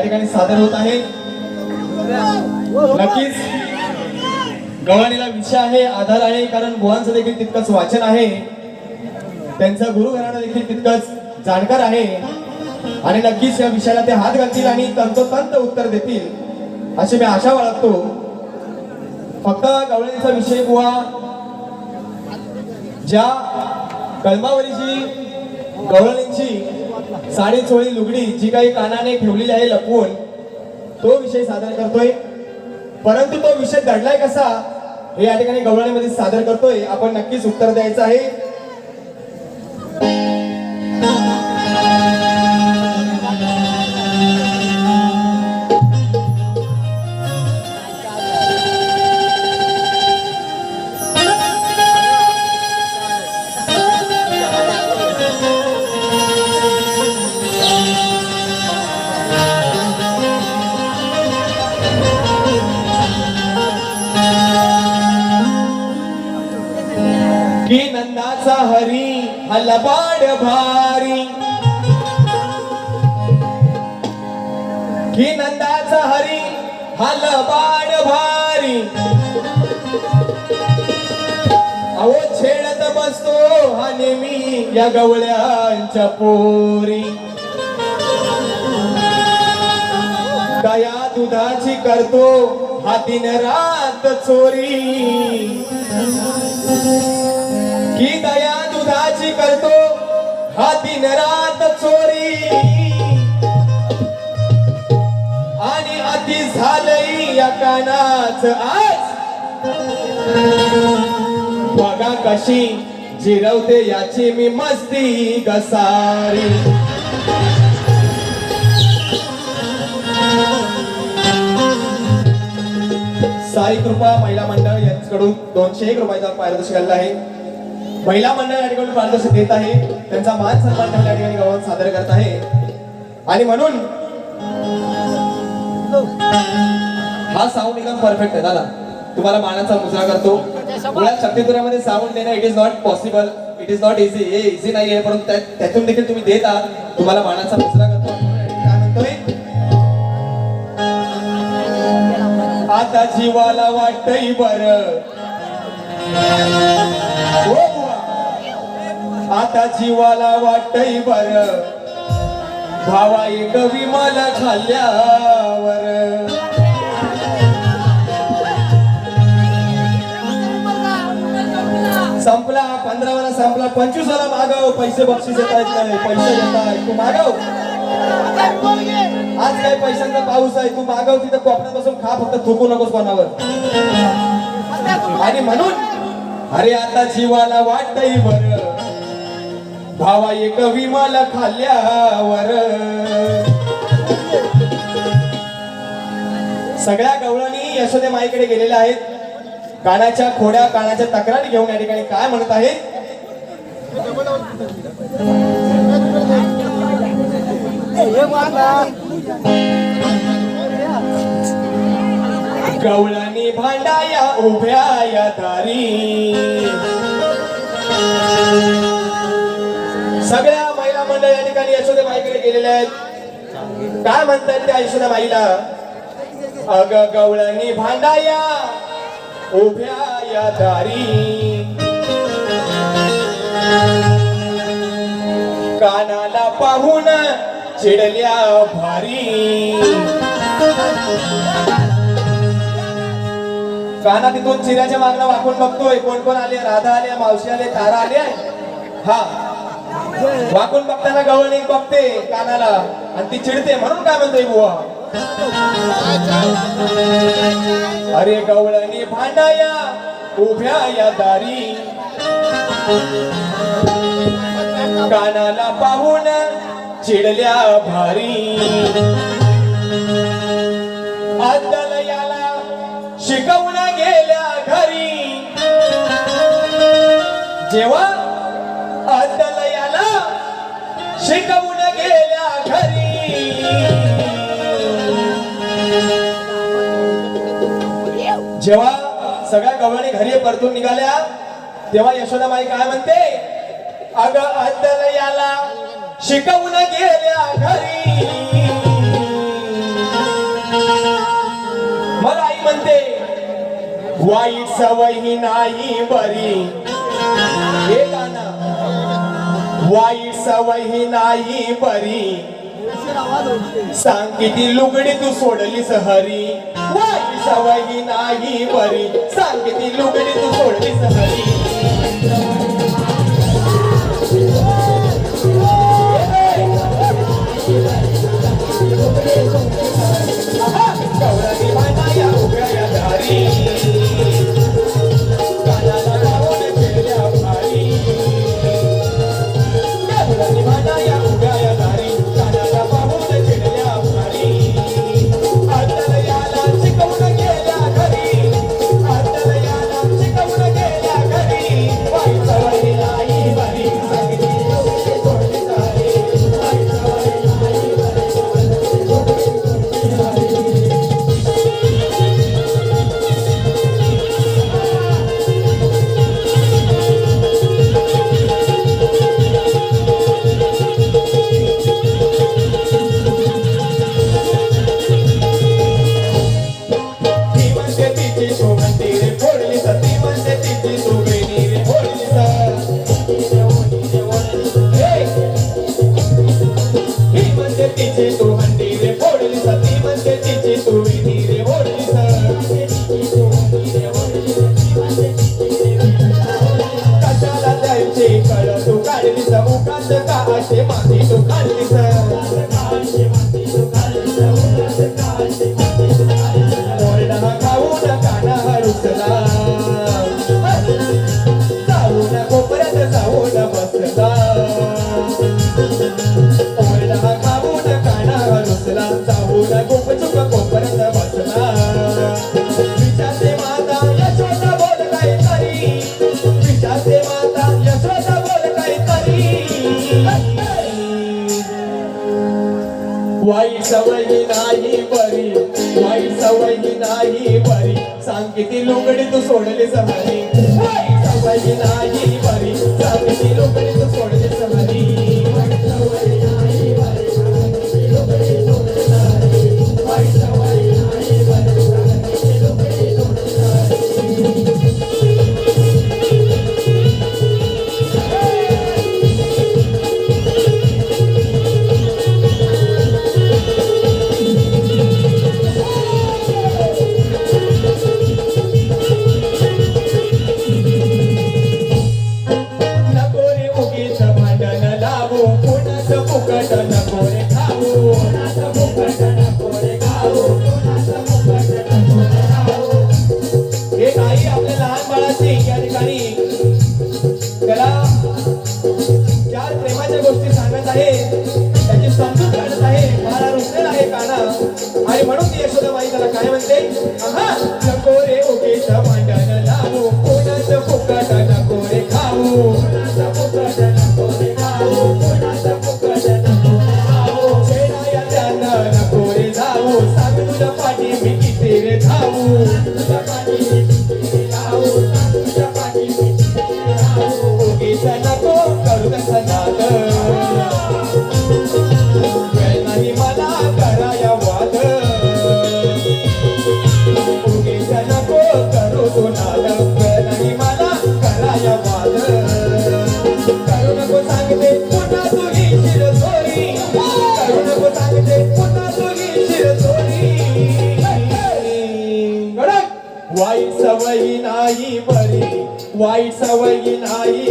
या ठिकाणी सादर होत आहे. नक्कीच गव्हाणीला विषय आहे आधार आहे कारण बुवांचं देखील तितकंच वाचन आहे. त्यांचा गुरु घराणा देखील तितकंच जाणकार आहे. आणि नक्कीच या विषयाला ते हात घालतील आणि तंतोतंत उत्तर देतील अशी मी आशा बाळगतो. फक्त गवळणीचा विषय बुवा ज्या कलमावरीची गवळणींची साडी चोळी लुगडी जी काही कानाने ठेवलेली आहे लपवून तो विषय सादर करतोय. परंतु तो विषय दडलाय कसा हे या ठिकाणी गवळणीमध्ये सादर करतोय. आपण नक्कीच उत्तर द्यायचं आहे. हा लबाड भारी. की नंदाचा हरी हा लबाड भारी. अहो छेडत बसतो हा नेहमी या गवळ्यांच्या पोरी. दया दुधाची करतो हा दिन रात चोरी. दिन रात चोरी. आणि अति झालंय या कानाच आज. बघा कशी जिरवते याची मी मस्ती गसारी साई कृपा महिला मंडळ यांच्याकडून दोनशे एक रुपयाचा पारितोषिक आलेला आहे. महिला मंडळ या ठिकाणी मार्गदर्शन देत आहे. त्यांचा मान सन्मान ठेवल्या ठिकाणी गौरव सादर करत आहे. आणि म्हणून हा साऊंड एकदम परफेक्ट आहे. दादा तुम्हाला मानाचा मुजरा करतो. मुळात साऊंड देणं it is not possible it is not easy हे इझी नाही आहे परंतु त्यातून देखील तुम्ही देत आहात. तुम्हाला मानाचा मुजरा करतो. काय म्हणतोय आता जीवाला वाटतय बर. हो. आता जीवाला वाटतय बर. भावा एक विमल खाल्ल्यावर संपला पंधरा वाला संपला पंचवीस वाला मागव. पैसे बक्षीस येत आहेत नाही? पैसे येत आहेत. तू मागव. आज काय पैशांचा पाऊस आहे. तू मागव तिथं कोपऱ्यात बसून खा फक्त थुकू नकोस कोणावर. आणि म्हणून अरे आता जीवाला वाटतही बरं. भावा एक विमल खाल्ल्यावर. सगळ्या गवळणी यशोदे माईकडे गेलेल्या आहेत. कानाच्या खोड्या कानाच्या तक्रारी घेऊन या ठिकाणी काय म्हणत आहेत? गवळणी भांडाया उभ्या या दारी. सगळ्या महिला मंडळ या ठिकाणी यशोदे माईकडे गेलेल्या आहेत. काय म्हणतात त्या यशोदा माईला अग गवळणी भांडाया उभ्या या दारी. कानाला पाहून चिडल्या भारी. काना तिथून चिऱ्याच्या मागणं वाकून बघतोय. कोण कोण आले? राधा आले मावशी आले तारा आले. हा. वाकून बघताना गवळणी बघते कानाला आणि ती चिडते म्हणून काय म्हणतोय बुवा? अरे गवळणी भांडाया उभ्या या दारी. कानाला पाहून चिडल्या भारी. अद्दल याला शिकवून गेल्या घरी. जेव्हा जेव्हा सगळ्या गवळणी घरी परतून निघाल्या तेव्हा यशोदा माई काय म्हणते? अग अंतर याला शिकवून गेल्या घरी. मला आई म्हणते वाईट सवयी नाही बरी. हे गाणं. वाईट सवयी नाही बरी. सांग किती लुगडी तू सोडलीस हरी. सवयी नाही बरी सांगितली लुगडी तू सोडली सहरी लोकडे तू सोडले सवारी सवारी नाही बरी सवारी लोकडे आहे. त्याची समजूत घालत आहे. मारा रुजलेला आहे काना आणि म्हणून ती यशोदाबाई त्याला काय म्हणते? சபையின் ஆயி